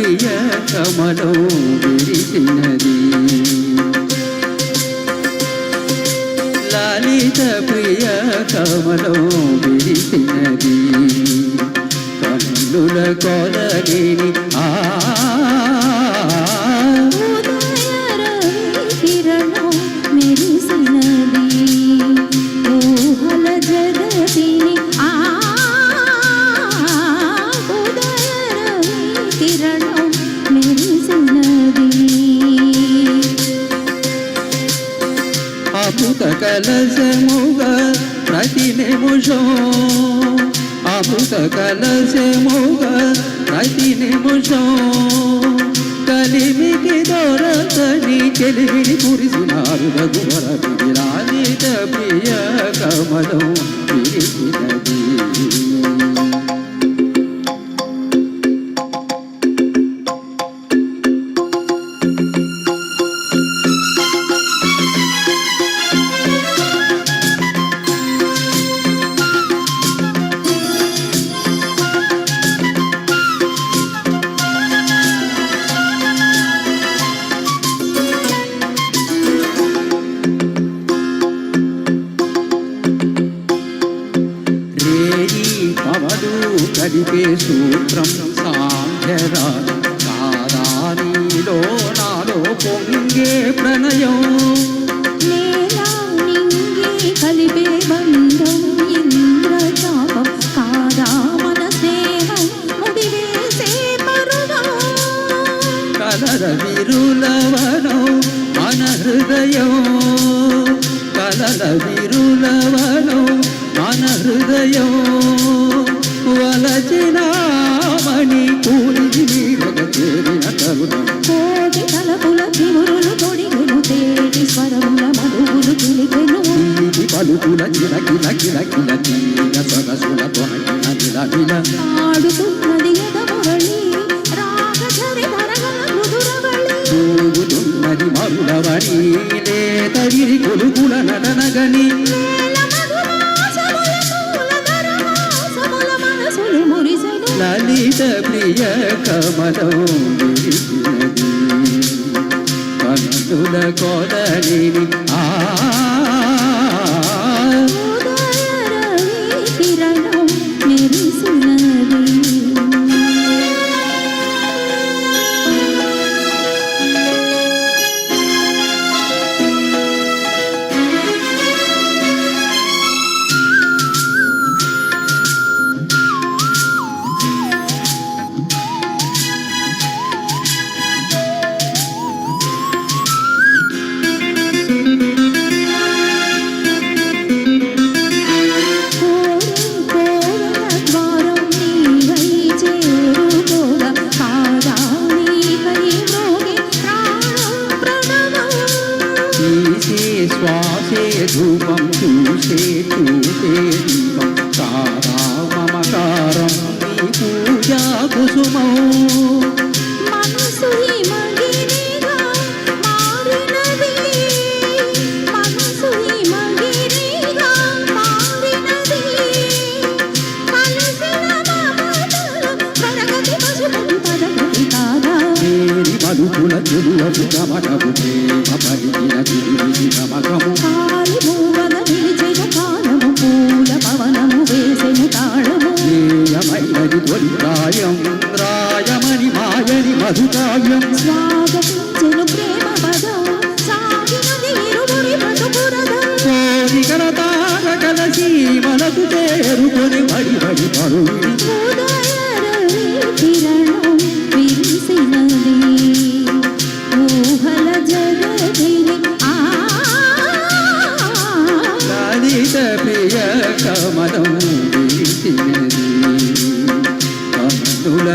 ప్రియ కమలం విరిచినది లలిత ప్రియ కమలం విరిచినది కన్నుల కొలగిని అమృత కలశముగ ప్రతి నిమిషం అమృత కలశముగ ప్రతి నిమిషం కలిమికి దొరకని చెలిమిని కురిసినారు రఘువర విరాజిత ప్రియ కమలం. విరిసినది కలిపే సూత్రం సాంధ్యరా. కాదా నీలో పొంగే ప్రణయం. కలిపే బంధం ఇంద్రచాపం కాదా మన స్నేహం ముడివేసే పరువం కలర విరులవనం మన హృదయం. విరులవనం మన హృదయం. కోటి తలపుల చివురులు తొడిగులు తేటి స్వరముల మధువులు చిలికెను పలుకుల కిలకిల కిలకిల తీగ సొగసుల తొనకిన నిలవిల ఆడుతున్నది ఎదమురళి రాగచరి తరగల మృదురవళి. తూగుతున్నది మరుడవని లేత విరి కొలుకుల నటనగని. మురిసెను ప్రియ కమలం విరిసినది కన్నుల ఆ మేరి మధుకుల చెలువపు గమనము ప్రేమ పలికిన చిరువిధి గమకము మూవన నిలిచిన కాలము పూల పవనము వేసెను తాళము. ేయమైనది తొలి ప్రాయం రాయమని మాయని మధుకావ్యం. స్వాగతించెను ప్రేమ పదం సాగినది ఇరువురి బ్రతుకురథం కోరికల తారకల సీమలకు చేరుకొని బడి బడి పరువిడి లలిత ప్రియ కమలం వీసినది కన్నుల